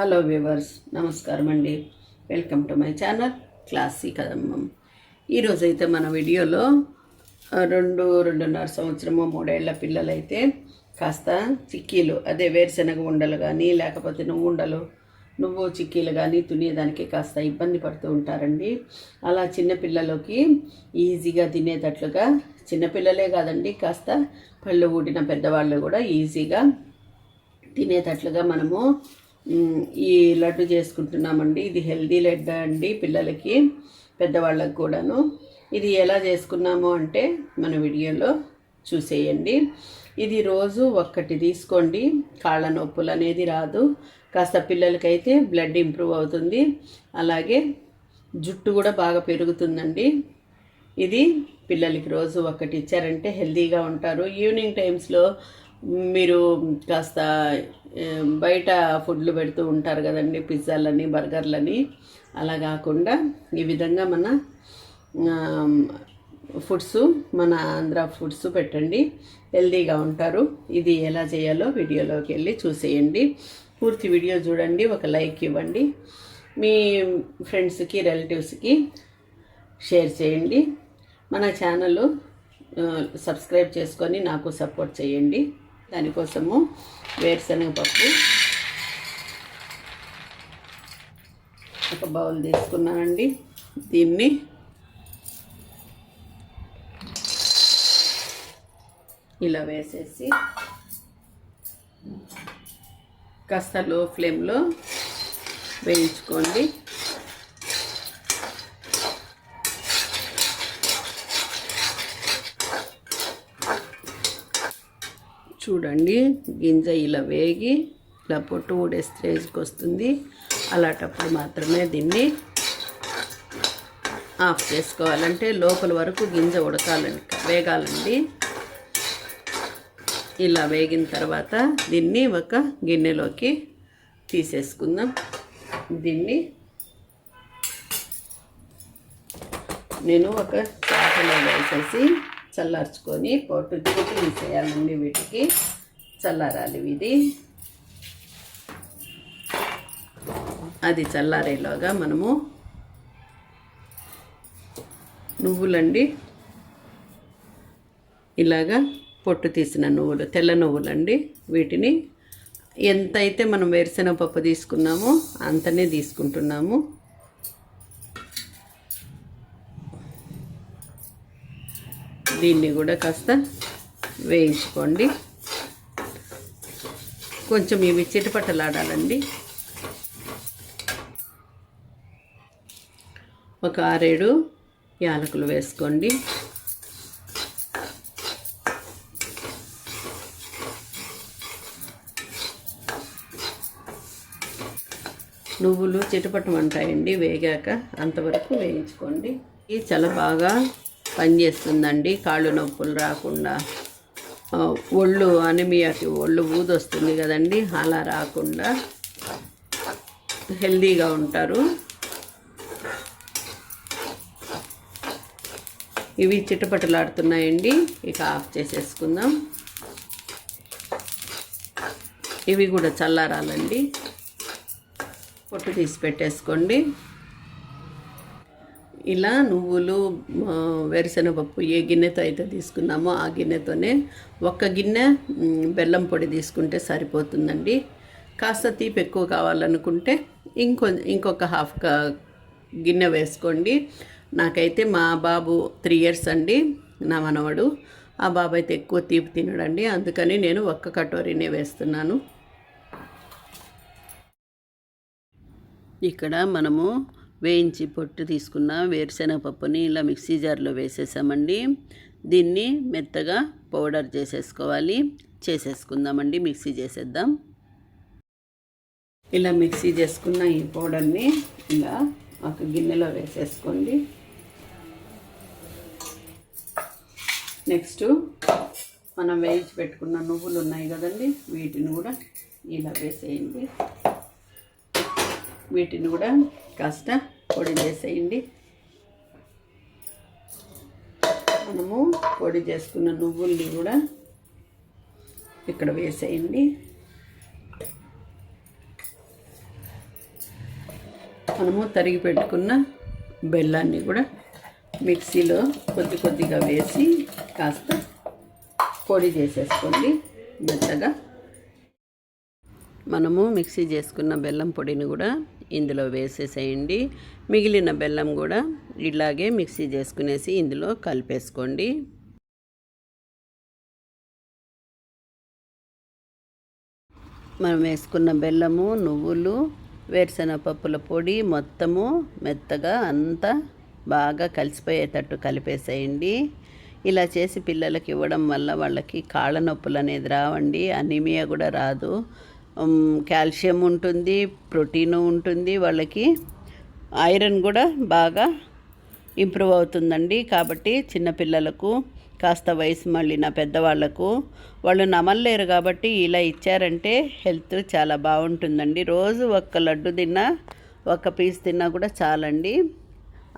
Hello viewers నమస్కారం అండి. Welcome to my channel classy కదమ్మం. ఈరోజైతే మన వీడియోలో రెండు రెండున్నర సంవత్సరము మూడేళ్ళ పిల్లలైతే కాస్త చిక్కీలు అదే వేరుశనగ ఉండలు కానీ లేకపోతే నువ్వు ఉండలు నువ్వు చిక్కీలు కానీ తినేదానికి కాస్త ఇబ్బంది పడుతూ ఉంటారండి. అలా చిన్నపిల్లలకి ఈజీగా తినేటట్లుగా చిన్నపిల్లలే కాదండి కాస్త పళ్ళు ఊడిన పెద్దవాళ్ళు కూడా ఈజీగా తినేటట్లుగా మనము ఈ లడ్డు చేసుకుంటున్నామండి. ఇది హెల్దీ లడ్డు అండి పిల్లలకి పెద్దవాళ్ళకి కూడాను. ఇది ఎలా చేసుకున్నాము అంటే మన వీడియోలో చూసేయండి. ఇది రోజు ఒక్కటి తీసుకోండి. కాళ్ళ నొప్పులు అనేది రాదు. కాస్త పిల్లలకైతే బ్లడ్ ఇంప్రూవ్ అవుతుంది. అలాగే జుట్టు కూడా బాగా పెరుగుతుందండి. ఇది పిల్లలకి రోజు ఒకటి ఇచ్చారంటే హెల్తీగా ఉంటారు. ఈవినింగ్ టైమ్స్లో మీరు కాస్త బయట ఫుడ్లు పెడుతూ ఉంటారు కదండి పిజ్జాలని బర్గర్లని. అలా కాకుండా ఈ విధంగా మన ఫుడ్స్ మన ఆంధ్ర ఫుడ్స్ పెట్టండి. హెల్తీగా ఉంటారు. ఇది ఎలా చేయాలో వీడియోలోకి వెళ్ళి చూసేయండి. పూర్తి వీడియో చూడండి ఒక లైక్ ఇవ్వండి. మీ ఫ్రెండ్స్కి రిలేటివ్స్కి షేర్ చేయండి. మన ఛానల్ సబ్స్క్రైబ్ చేసుకొని నాకు సపోర్ట్ చేయండి. దానికోసము వేరుశనగ పప్పు ఒక బౌల్ తీసుకున్నానండి. దీన్ని ఇలా వేసేసి కాస్త లో ఫ్లేమ్లో వేయించుకోండి. చూడండి. గింజ ఇలా వేగి ఇలా పొట్టు ఊడే స్టేజ్కి వస్తుంది. అలాంటప్పుడు మాత్రమే దీన్ని ఆఫ్ చేసుకోవాలంటే లోపల వరకు గింజ ఉడకాలండి వేగాలండి. ఇలా వేగిన తర్వాత దీన్ని ఒక గిన్నెలోకి తీసేసుకుందాం. దీన్ని నేను ఒక చాటలో వేసేసి చల్లార్చుకొని పొట్టు పొట్టు తీసేయాలండి వీటికి. చల్లారాలి ఇది అది చల్లారేలోగా మనము నువ్వులండి. ఇలాగా పొట్టు తీసిన నువ్వులు తెల్ల నువ్వులండి. వీటిని ఎంతైతే మనం వేరుశెనగ పప్పు తీసుకున్నామో అంతనే తీసుకుంటున్నాము. దీన్ని కూడా కాస్త వేయించుకోండి. కొంచెం ఇవి చిటపటలాడాలండి. ఒక ఆరేడు యాలకులు వేసుకోండి. నువ్వులు చిటపటం అంటాయండి వేగాక అంతవరకు వేయించుకోండి. ఇది చాలా బాగా పనిచేస్తుందండి. కాళ్ళు నొప్పులు రాకుండా ఒళ్ళు అనిమియాకి ఒళ్ళు ఊదొస్తుంది కదండి. అలా రాకుండా హెల్దీగా ఉంటారు. ఇవి చిటపటలాడుతున్నాయండి. ఇక ఆఫ్ చేసేసుకుందాం. ఇవి కూడా చల్లారాలండి. పొట్టు తీసి పెట్టేసుకోండి. ఇలా నువ్వులు వేరుశనగపప్పు ఏ గిన్నెతో అయితే తీసుకున్నామో ఆ గిన్నెతోనే ఒక్క గిన్నె బెల్లం పొడి తీసుకుంటే సరిపోతుందండి. కాస్త తీపి ఎక్కువ కావాలనుకుంటే ఇంకొ ఇంకొక హాఫ్ క గిన్నె వేసుకోండి. నాకైతే మా బాబు త్రీ ఇయర్స్ అండి నా మనవడు. ఆ బాబు అయితే ఎక్కువ తీపి తినడండి అందుకని నేను ఒక్క కటోరీనే వేస్తున్నాను. ఇక్కడ మనము వేయించి పొట్టు తీసుకున్న వేరుశనగ పప్పుని ఇలా మిక్సీ జార్లో వేసేసామండి. దీన్ని మెత్తగా పౌడర్ చేసేసుకోవాలి. చేసేసుకుందామండి. మిక్సీ చేసేద్దాం. ఇలా మిక్సీ చేసుకున్న ఈ పౌడర్ని ఇలా ఒక గిన్నెలో వేసేసుకోండి. నెక్స్ట్ మనం వేయించి పెట్టుకున్న నువ్వులు ఉన్నాయి కదండి వీటిని కూడా ఇలా వేసేయండి. వీటిని కూడా కాస్త పొడి చేసేయండి. మనము పొడి చేసుకున్న నువ్వుల్ని కూడా ఇక్కడ వేసేయండి. మనము తరిగి పెట్టుకున్న బెల్లాన్ని కూడా మిక్సీలో కొద్ది కొద్దిగా వేసి కాస్త పొడి చేసేసుకోండి మెత్తగా. మనము మిక్సీ చేసుకున్న బెల్లం పొడిని కూడా ఇందులో వేసేసేయండి. మిగిలిన బెల్లం కూడా ఇలాగే మిక్సీ చేసుకునేసి ఇందులో కలిపేసుకోండి. మనం వేసుకున్న బెల్లము నువ్వులు వేరుశనగపప్పుల పొడి మొత్తము మెత్తగా అంతా బాగా కలిసిపోయేటట్టు కలిపేసేయండి. ఇలా చేసి పిల్లలకి ఇవ్వడం వల్ల వాళ్ళకి కాళ్ళ నొప్పులు అనేది రావండి అనీమియా కూడా రాదు. కాల్షియం ఉంటుంది ప్రోటీన్ ఉంటుంది వాళ్ళకి ఐరన్ కూడా బాగా ఇంప్రూవ్ అవుతుందండి. కాబట్టి చిన్నపిల్లలకు కాస్త వయసు మళ్ళిన పెద్దవాళ్ళకు వాళ్ళు నమలలేరు కాబట్టి ఇలా ఇచ్చారంటే హెల్త్ చాలా బాగుంటుందండి. రోజు ఒక్క లడ్డు తిన్నా ఒక్క పీస్ తిన్నా కూడా చాలండి.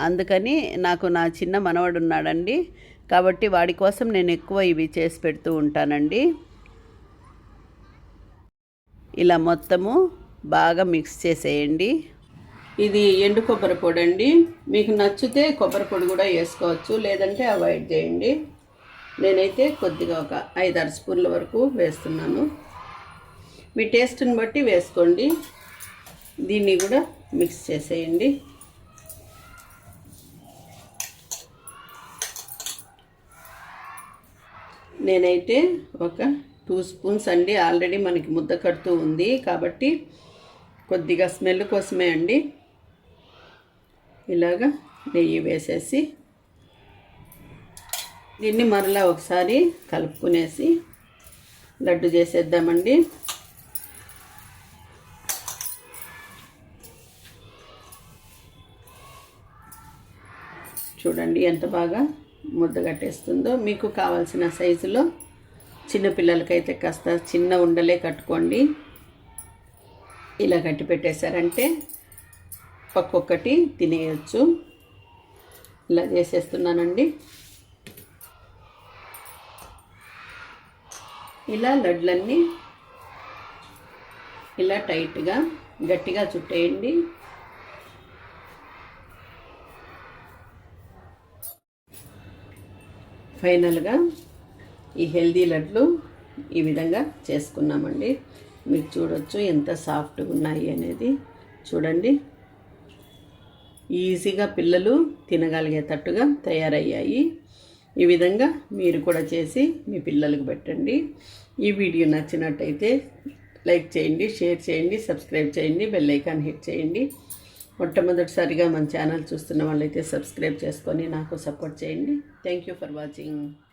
అందుకని నాకు నా చిన్న మనవడు ఉన్నాడండి కాబట్టి వాడి కోసం నేను ఎక్కువ ఇవి చేసి పెడుతూ ఉంటానండి. ఇలా మొత్తము బాగా మిక్స్ చేసేయండి. ఇది ఎండు కొబ్బరి పొడి అండి మీకు నచ్చితే కొబ్బరి పొడి కూడా వేసుకోవచ్చు లేదంటే అవాయిడ్ చేయండి. నేనైతే కొద్దిగా ఒక ఐదారు స్పూన్ల వరకు వేస్తున్నాను. మీ టేస్ట్ని బట్టి వేసుకోండి. దీన్ని కూడా మిక్స్ చేసేయండి. నేనైతే ఒక టూ స్పూన్స్ అండి. ఆల్రెడీ మనకి ముద్ద కడుతూ ఉంది. కాబట్టి కొద్దిగా స్మెల్ కోసమే అండి. ఇలాగా నెయ్యి వేసేసి దీన్ని మరలా ఒకసారి కలుపుకునేసి లడ్డు చేసేద్దామండి. చూడండి ఎంత బాగా ముద్ద కట్టేస్తుందో. మీకు కావాల్సిన సైజులో చిన్నపిల్లలకైతే కాస్త చిన్న ఉండలే కట్టుకోండి. ఇలా కట్టి పెట్టేశారంటే ఒక్కొక్కటి తినేయచ్చు. ఇలా చేసేస్తున్నానండి. ఇలా లడ్లన్నీ ఇలా టైట్గా గట్టిగా చుట్టేయండి. ఫైనల్గా ఈ హెల్దీ లడ్లు ఈ విధంగా చేసుకున్నామండి. మీరు చూడొచ్చు ఎంత సాఫ్ట్గా ఉన్నాయి అనేది. చూడండి. ఈజీగా పిల్లలు తినగలిగేటట్టుగా తయారయ్యాయి. ఈ విధంగా మీరు కూడా చేసి మీ పిల్లలకు పెట్టండి. ఈ వీడియో నచ్చినట్టయితే లైక్ చేయండి షేర్ చేయండి సబ్స్క్రైబ్ చేయండి బెల్ ఐకాన్ హిట్ చేయండి. మొట్టమొదటిసారిగా మన ఛానల్ చూస్తున్న వాళ్ళైతే సబ్స్క్రైబ్ చేసుకొని నాకు సపోర్ట్ చేయండి. Thank you for watching.